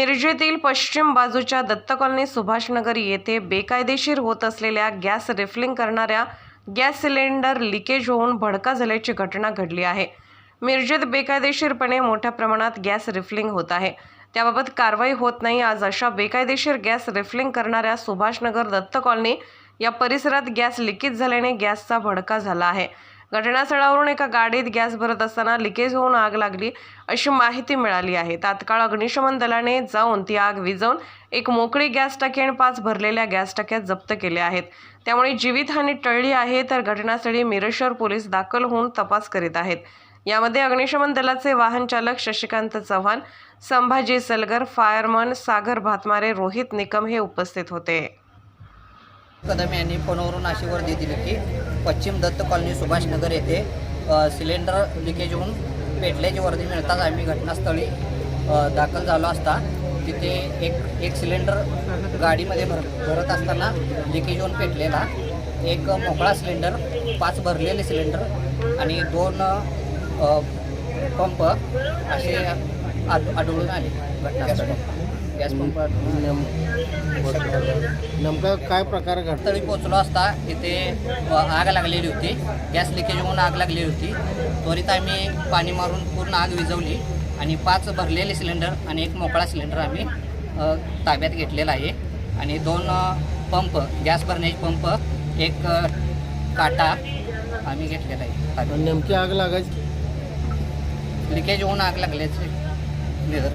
मिरजेतील पश्चिम बाजूच्या दत्त कॉलनी सुभाषनगर येथे बेकायदेशीर होत असलेल्या गॅस रिफिलिंग करणाऱ्या गॅस सिलेंडर लिकेज होऊन भडका झाल्याची घटना घडली आहे. मिरजेत बेकायदेशीरपणे मोठ्या प्रमाणात गॅस रिफिलिंग होत आहे. त्याबाबत कारवाई होत नाही. आज अशा बेकायदेशीर गॅस रिफिलिंग करणाऱ्या सुभाषनगर दत्त कॉलनी या परिसरात गॅस लिकेज झाल्याने गॅसचा भडका झाला आहे. घटनास्थळावरून एका गाडीत गॅस भरत असताना लिकेज होऊन आग लागली अशी माहिती मिळाली आहे. तात्काळ अग्निशमन दलाने जाऊन ती आग विजवून एक मोकळी गॅस टाकी आणि पाच भरलेल्या गॅस टाक्या जप्त केल्या आहेत. त्यामुळे जीवितहानी टळली आहे तर घटनास्थळी मिरेश्वर पोलीस दाखल होऊन तपास करीत आहेत. यामध्ये अग्निशमन दलाचे वाहन चालक शशिकांत चव्हाण संभाजी सलगर फायरमन सागर भातमारे रोहित निकम हे उपस्थित होते. कदम यांनी फोनवरून अशी वर्दी दिली की पश्चिम दत्त कॉलनी सुभाषनगर येथे सिलेंडर लिकेज होऊन पेटल्याची वर्दी मिळताच आम्ही घटनास्थळी दाखल झालो असता. तिथे एक एक सिलेंडर गाडीमध्ये भर भरत असताना लिकेज होऊन पेटलेला. एक मोकळा सिलेंडर पाच भरलेले सिलेंडर आणि दोन पंप असे आढळून आले घटनास्थळी. Gas pump. नेमका काय प्रकार घडला तळी पोचलो असता तिथे अ, आग लागलेली होती. गॅस लिकेज होऊन आग लागलेली होती. त्वरित आम्ही पाणी मारून पूर्ण आग विझवली आणि पाच भरलेले सिलेंडर आणि एक मोकळा सिलेंडर आम्ही ताब्यात घेतलेला आहे. आणि दोन पंप गॅस भरण्याचे पंप एक काटा आम्ही घेतलेला आहे. नेमकी आग लागायची? लिकेज होऊन आग लागल्याचे